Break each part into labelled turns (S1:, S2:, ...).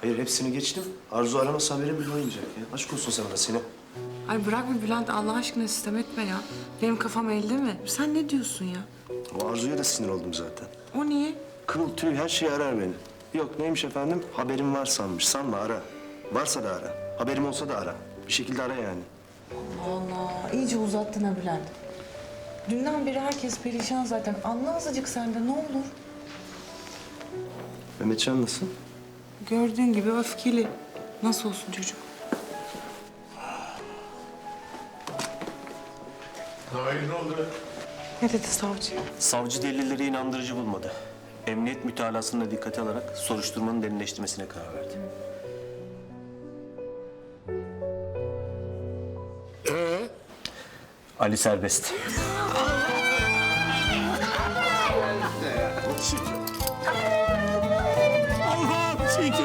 S1: Hayır hepsini geçtim. Arzu aramasa haberim bile olmayacak ya. Aşk olsun sana da Sinem.
S2: Ay bırak bir Bülent Allah aşkına sistem etme ya. Benim kafam elde mi? Sen ne diyorsun ya?
S1: O Arzu'ya da sinir oldum zaten.
S2: O niye?
S1: Kıl tüy her şeyi arar beni. Yok neymiş efendim? Haberim var sanmış. Sanma ara. Varsa da ara. Haberim olsa da ara. Bir şekilde ara yani.
S2: Allah iyice uzattın ha Bülent. Dünden beri herkes perişan zaten. Anla azıcık sen de ne olur.
S1: Mehmetcan nasıl?
S2: Gördüğün gibi öfkeli. Nasıl olsun çocuk?
S3: Hayır ne oldu?
S2: Ne dedi savcı?
S1: Savcı delilleri inandırıcı bulmadı. Emniyet mütalasını da dikkate alarak soruşturmanın derinleştirmesine karar verdi. Ali serbest.
S3: Olsun.
S4: Babam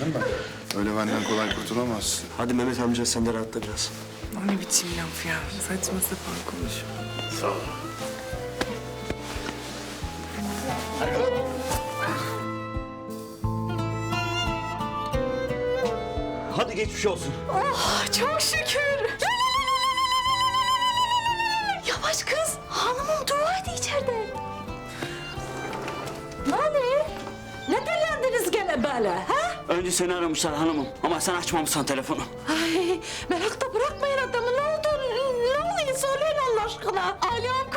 S4: benim be.
S5: Öyle benden kolay kurtulamazsın.
S1: Hadi Mehmet amca sen de rahatla biraz.
S2: O ne biçim laf ya? Saçma sapan konuş.
S6: Hadi geçmiş olsun.
S4: Çok şükür. Böyle ha?
S6: Önce seni aramışlar hanımım ama sen açmamışsın telefonu.
S4: Ay merakta bırakmayın adamı. Ne oldu? Ne oluyor? Söyleyin Allah aşkına. Alem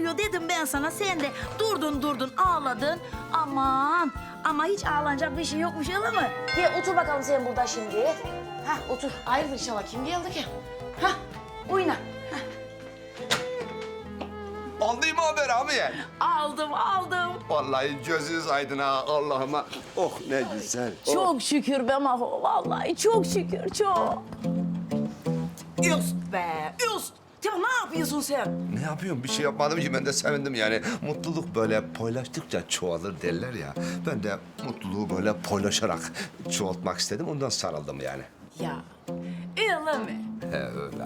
S4: geliyor dedim ben sana. Sen de durdun durdun ağladın. Aman. Ama hiç ağlanacak bir şey yokmuş öyle mi? Gel otur bakalım sen burada şimdi. Hah otur. Hayırdır inşallah. Kim geldi ki? Hah oyna.
S7: Aldın mı haber abi ya?
S4: Aldım aldım.
S7: Vallahi gözünüz aydın ha Allah'ıma. Oh ne güzel.
S4: Çok şükür be Maho. Vallahi çok şükür çok. Üst be üst. Ya ne yapıyorsun sen?
S7: Ne yapıyorum? Bir şey yapmadım ki ben de sevindim yani. Mutluluk böyle paylaştıkça çoğalır derler ya. Ben de mutluluğu böyle paylaşarak çoğaltmak istedim. Ondan sarıldım yani.
S4: Ya öyle mi?
S7: He öyle.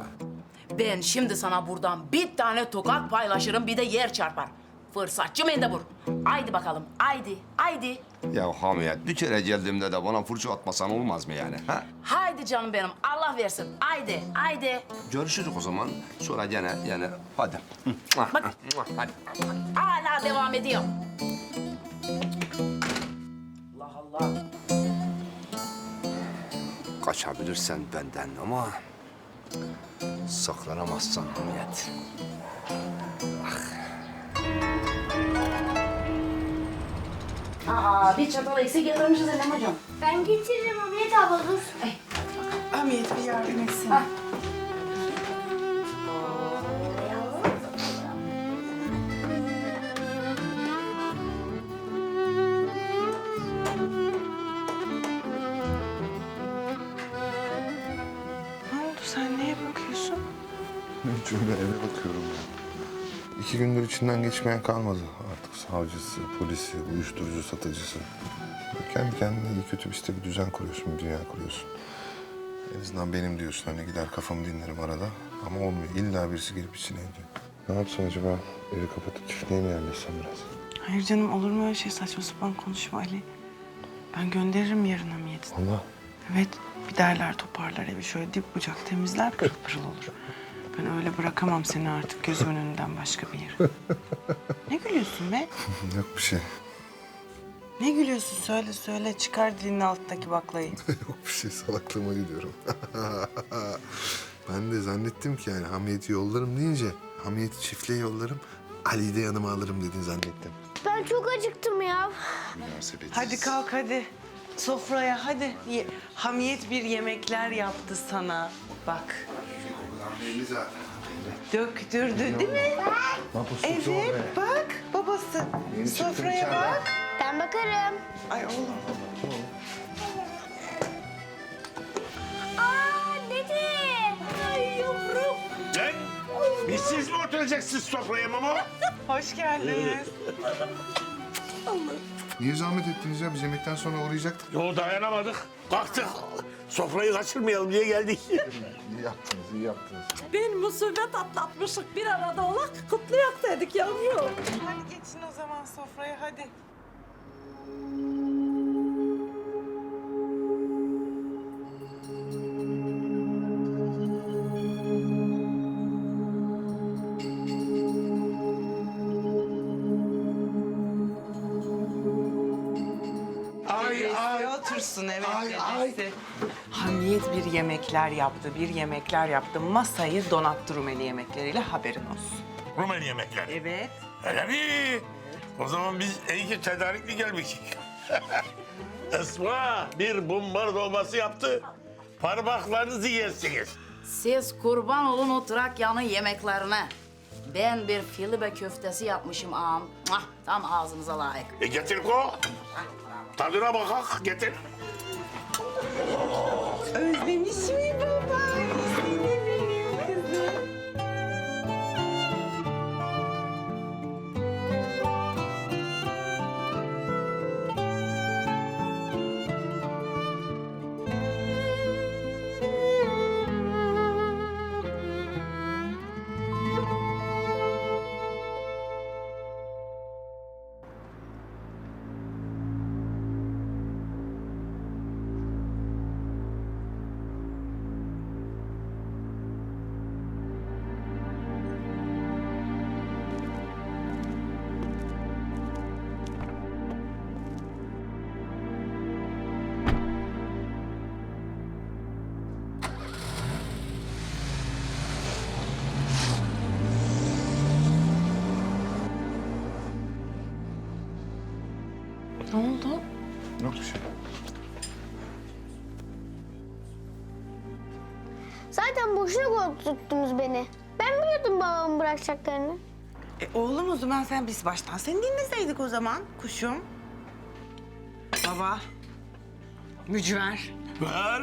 S4: Ben şimdi sana buradan bir tane tokat paylaşırım bir de yer çarpar. Fırsatçı mendebur. Haydi bakalım haydi haydi.
S7: Ya Hamiyet bir kere geldiğimde de bana fırça atmasan olmaz mı yani? Ha?
S4: Haydi canım benim Allah versin. Haydi haydi.
S7: Görüşürüz o zaman. Sonra gene yani hadi.
S4: Bak.
S7: Hadi.
S4: Hala devam ediyor. Allah Allah.
S7: Kaçabilirsen benden ama saklanamazsan Hamiyet.
S4: Aa bir çatal eksik getirmişiz Enem hocam.
S8: Ben getiririm Hamiyet abla dur.
S2: Hamiyet bir yardım etsin. Ne oldu sen neye bakıyorsun?
S5: Çünkü eve bakıyorum ya. İki gündür içinden geçmeyen kalmadı. Artık savcısı, polisi, uyuşturucu satıcısı. Kendi kendine iyi kötü bir site bir düzen kuruyorsun, bir dünya kuruyorsun. En azından benim diyorsun hani gider kafamı dinlerim arada. Ama olmuyor. İlla birisi gelip içine ediyor. Ne yapsam acaba? Evi kapatıp çiftliğe mi yerleşsem biraz?
S2: Hayır canım olur mu öyle şey saçma sapan konuşma Ali. Ben gönderirim yarın Hamiyet'i.
S5: Allah.
S2: Evet bir derler toparlar evi şöyle dip bucak temizler pırıl pırıl olur. Ben öyle bırakamam seni artık gözümün önünden başka bir yere. Ne gülüyorsun be?
S5: Yok bir şey.
S2: Ne gülüyorsun söyle söyle çıkar dilinin altındaki baklayı.
S5: Yok bir şey salaklığıma gidiyorum. ben de zannettim ki yani Hamiyet'i yollarım deyince Hamiyet'i çiftliğe yollarım, Ali'yi de yanıma alırım dedin zannettim.
S8: Ben çok acıktım ya.
S5: Münasebetsiz.
S2: hadi kalk hadi. Sofraya hadi. Ye- Hamiyet bir yemekler yaptı sana. Bak.
S5: Belli zaten.
S2: Döktürdü değil mi? Evet bak babası.
S5: Yeni çıktım
S2: Sofraya
S5: içeriden.
S2: bak.
S8: Ben bakarım.
S2: Ay oğlum.
S8: Aa dede. Ay yavrum.
S3: Lan biz siz mi oturacaksınız sofraya Mamo?
S2: Hoş geldiniz.
S5: Niye zahmet ettiniz ya? Biz yemekten sonra uğrayacaktık.
S3: Yo dayanamadık. Kalktık. Sofrayı kaçırmayalım diye geldik.
S5: İyi yaptınız, iyi yaptınız.
S9: Bir musibet atlatmışık bir arada olak kutlayak dedik yavrum.
S2: Hadi geçin o zaman sofraya hadi.
S3: Ay.
S2: Otursun evet
S3: Ay, ay.
S2: dedesi. Hamiyet bir yemekler yaptı, bir yemekler yaptı. Masayı donattı Rumeli yemekleriyle haberin olsun.
S3: Rumeli yemekleri.
S2: Evet.
S3: Öyle mi? O zaman biz iyi ki tedarikli gelmişik. Esma bir bumbar dolması yaptı. Parmaklarınızı yersiniz.
S4: Siz kurban olun o Trakya'nın yemeklerine. Ben bir filibe köftesi yapmışım ağam. Muah, Tam ağzınıza layık.
S3: E getir ko. Tadına bakak getir.
S2: Özlemiş mi baba? Ne oldu?
S5: Yok bir şey.
S8: Zaten boşuna korkuttunuz beni. Ben biliyordum babamı bırakacaklarını.
S2: E oğlum o zaman sen biz baştan seni dinleseydik o zaman kuşum. Baba. Mücver.
S3: Ver.